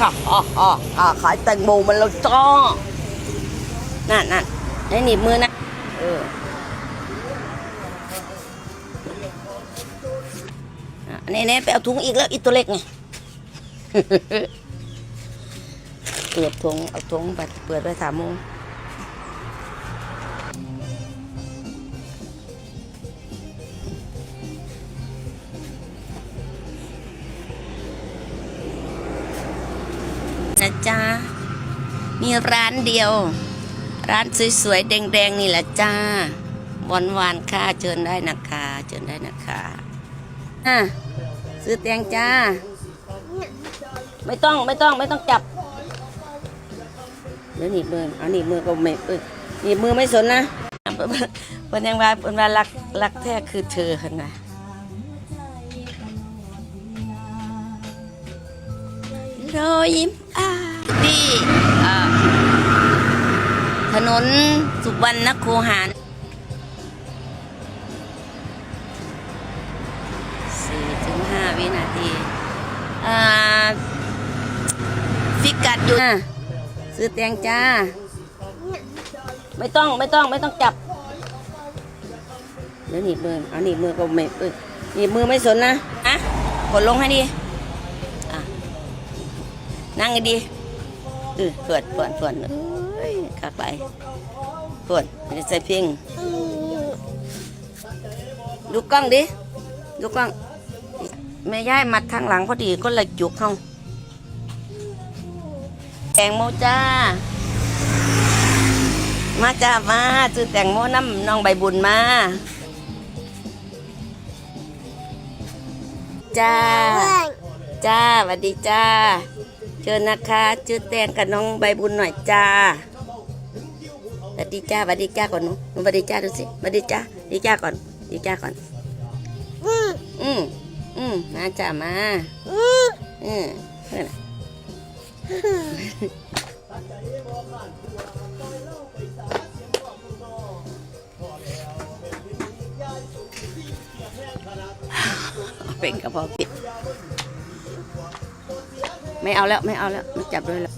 ฮ่าฮ่าฮ่าขายแตงโมมันแล้วจ้านั่นนั่นให้หนีบมือนะ เอออะนี่นี่ไปเอาถุงอีกแล้วอีตัวเล็กไงเปิดถุงเอาถุงไปเปิดไปสามโมง มีร้านเดียว ร้านสวยๆแดงๆนี่แหละจ้าหวานหวานๆค่ะเชิญได้นะคะเชิญได้นะคะอะซื้อแตงจ้า ไม่ต้องไม่ต้องไม่ต้องจับเดี๋ยวหนีบมือเอาหนีบมือก็ไม่หนีบมือไม่สนนะเพิ่นยังว่าเพิ่นว่ารักรักแท้คือเธอเห็นไหมรอยยิ้มอ่าที่ ถนนสุวรรณคูหารสี่ถึงห้าวินาทีอ่าฟิกัดอยู่นะซื้อแตงจ้า ไม่ต้องไม่ต้องไม่ต้องจับ เดี๋ยวหนีบมือ เอาหนีบมือก็ไม่เอ้ยหนีบมือไม่สนนะอะกดลงให้ดีอะนั่งให้ดี ออเปิดเปิดเปิดเอ้ยขักไปเปิดไม่ได้ใส่พียงดูกล้องดิดูกล้องแม่ย้ายมัดทางหลังพอดีก็เลยจุกเขาแตงโมจ้า มาจ้ามาซื้อแตงโมน้ำน้องใบบุญมาจ้า จ้าสวัสดีจ้า ชิญนะคะชื่อแตงกับน้องใบบุญหน่อยจ้าสวัสดีจ้าสวัสดีจ้าก่อนหนูหนูสวัสดีจ้าดูสิสวัสดีจ้าดีจ้าก่อนดีจ้าก่อน อืมอืมมาจ้ามาอืมนั่นน่ะเป็นกระเพาะปิด ไม่เอาแล้วไม่เอาแล้วไม่จับด้วยแล้ว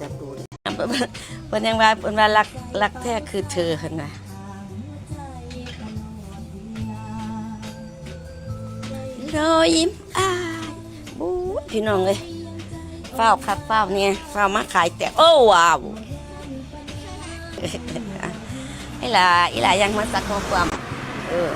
จับดูเพิ่นยังว่าเพิ่นว่ารักรักแท้คือเธอเห็นไหมรอยยิ้มอ้ายบู๊พี่น้องเลยเฝ้าครับเฝ้าเนี่ยเฝ้ามาขายแต่โอ้ว้าวไอ้หลาไอ้หลายังมาสักข้อความเออ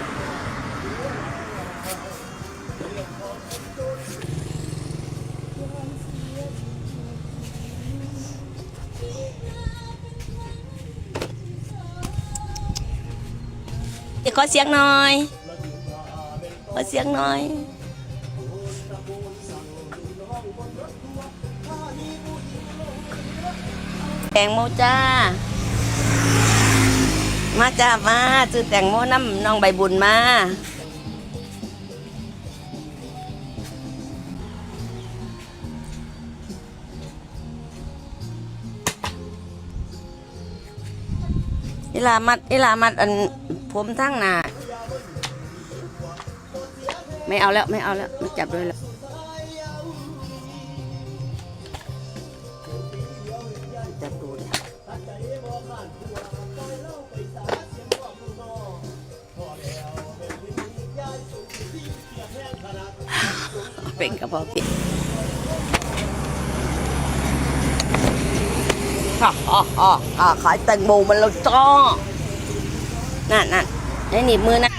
ขอเสียงหน่อยขอเสียงหน่อยแตงโมจ้า มาจ้ามาซื้อแตงโมน้ำน้องใบบุญมาอีลามัดอีลามัดอัน ผมทั้งหนาไม่เอาแล้วไม่เอาแล้วไม่จับด้วยแล้วจับดูดิเป็นกระเพาะปิดฮ่าฮ่าฮ่าฮ่าขายแตงโมมันแล้วจ้า นั่นนั่นให้หนีบมือนะ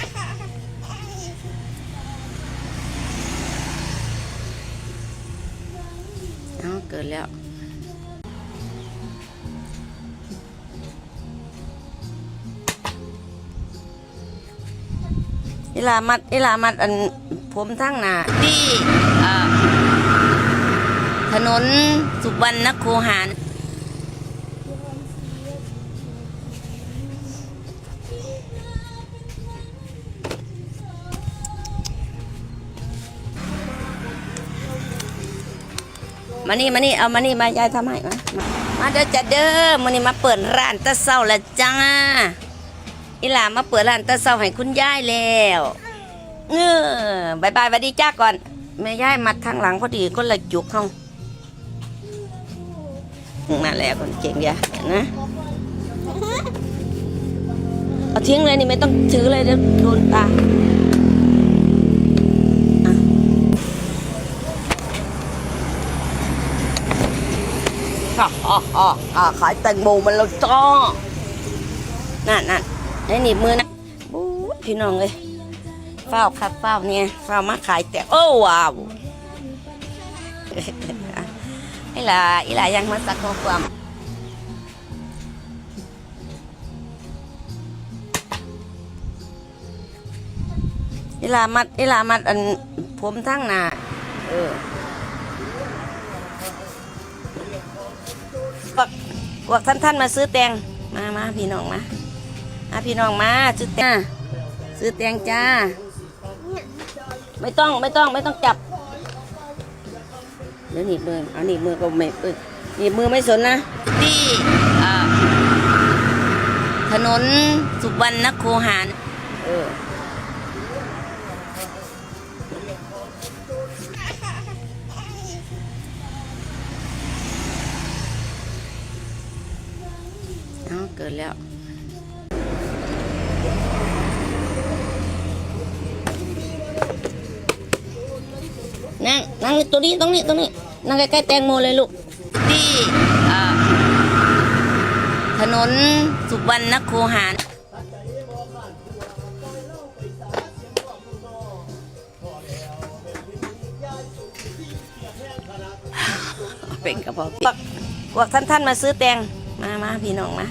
เอาเกิดแล้วอีลามัดอีลามัดอันผมทั้งหนาที่ถนนสุวรรณคูหาร มานี่มานี่เอามานี่มายายทำให้มามามาเด้อจ้ะเด้อมานี่มาเปิดร้านตะเศร้าละจ้าอีหลามาเปิดร้านตะเศร้าให้คุณยายแล้วเออบายบายสวัสดีจ้าก่อนแม่ยายมัดทางหลังพอดีก็เลยจุกเขามาแล้วคนเก่งย่าเห็นนะเอาทิ้งเลยนี่ไม่ต้องถือเลยเดี๋ยวโดนตา อะอะอะอะขายแตงโมมันแล้วจ้านั่นนั่นให้หนีบมือนะบู๊พี่น้องเลยเฝ้าครับเฝ้าเนี่ยเฝ้ามาขายแต่โอ้ว้าวไอ้หล่ะไอ้หล่ะยังมาสักข้อความไอ้หล่ะมัดไอ้หล่ะมัดอันผมทั้งหน้าเออ พวกท่านท่านมาซื้อแตงมามาพี่น้องมามาพี่น้องมาซื้อแตงซื้อแตงจ้า ไม่ต้องไม่ต้องไม่ต้องจับ เดี๋ยวหนีบมือเอาหนีบมือก็ไม่หนีบมือไม่สนนะที่ถนนสุวรรณโคหารเออ เอาเกิดแล้วนั่งนั่งตรงนี้ตรงนี้ตรงนี้นั่งใกล้ๆแตงโมเลยลูกที่เอ่อถนนสุวรรณโคหารเป็นกระเพาะพวกพวกท่านท่านๆมาซื้อแตงมามาพี่น้องมา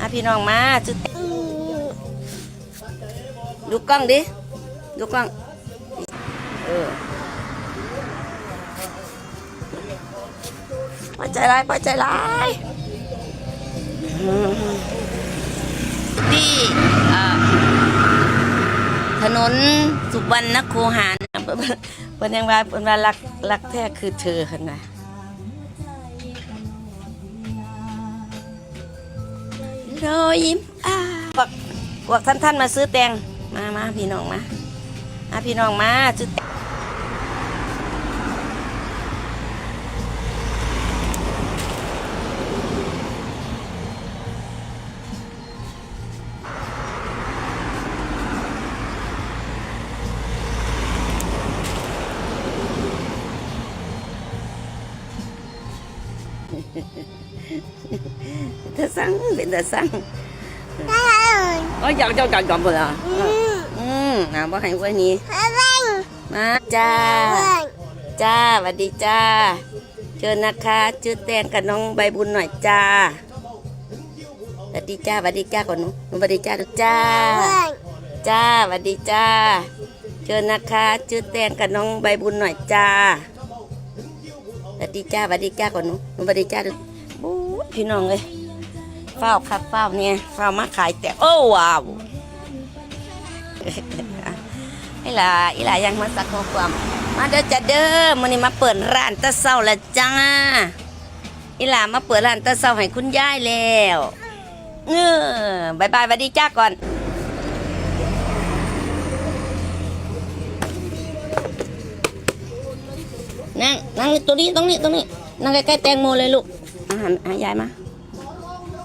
มาพี่น้องมาซื้อแตงดูกล้องดิ ดูกล้อง เออพอใจร้ายพอใจร้ายที่เอ่อถนนสุวรรณโคหารเป็นยังว่าเป็นว่ารักรักแท้คือเธอคนน่ะ รอยยิ้มอ่าพวกบอกท่านท่านๆมาซื้อแตงมามาพี่น้องมามาพี่น้องมาซื้อะอืมนะว่าให้ไว้นี้มาจ้าจ้าสวัสดีจ้าเชิญนะคะชื่อแตงกับน้องใบบุญหน่อยจ้าสวัสดีจ้าสวัสดีจ้าก่อนหนูหนูสวัสดีจ้าลูกจ้า จ้าสวัสดีจ้า เชิญนะคะชื่อแตงกับน้องใบบุญหน่อยจ้าส วัสดีจ้าสวัสดีจ้าก่อนหนูหนูสวัสดีจ้าลูบู๊พี่น้องเลยเฝ้าครับเฝ้าเนี่ยเฝ้ามาขายแต่โอ้ว้าวอ้หล่ะอ้หล่ะยังมาสักข้อความ มาเด้อจ้าเด้อมันนี้มาเปิดร้านตะเศร้าล้วจ้าอ้หล่ะมาเปิดร้านตะเศร้าให้คุณยายแล้วเออบายบายสวัสดีจ้าก่อน นั่งนั่งตรงนี้ตรงนี้ตรงนี้นั่งใกล้ๆแตงโมเลยลูกอาหารหายายมา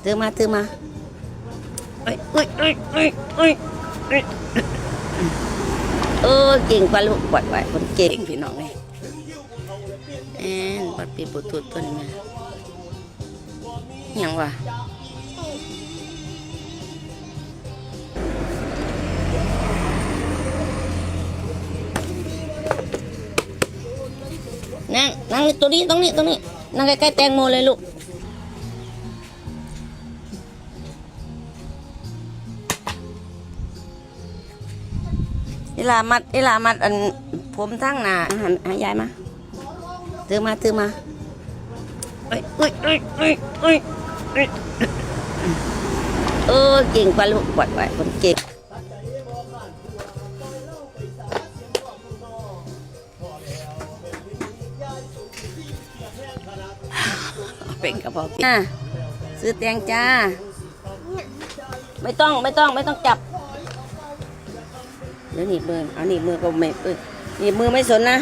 ตือมาตือมาเอ้ยเอ้ยเอ้ยเอ้ยเอ้ยเอ้ยเอเก่งกว่าลูกปล่อยไว้คนเก่งพี่น้องเลยแอนปัดปีบุตรตัวนี้มายังวะ ตรงนี้ตรงนี้ตรงนี้นั่งใกล้ๆแตงโมเลยลูกเวลามัดเวลามัดอันผมทั้งหนาหันหายายมาถือมาถือมาเอ้ยเอ้ยเอ้ยเอ้ยเอ้ยเอ้ยเออเก่งกว่าลูกปล่อยไว้คนเก่ง เป็นกระเพาะอะซื้อแตงจ้า ไม่ต้องไม่ต้องไม่ต้องจับ เดี๋ยวหนีบมือเอาหนีบมือก็ไม่หนีบมือไม่สนนะ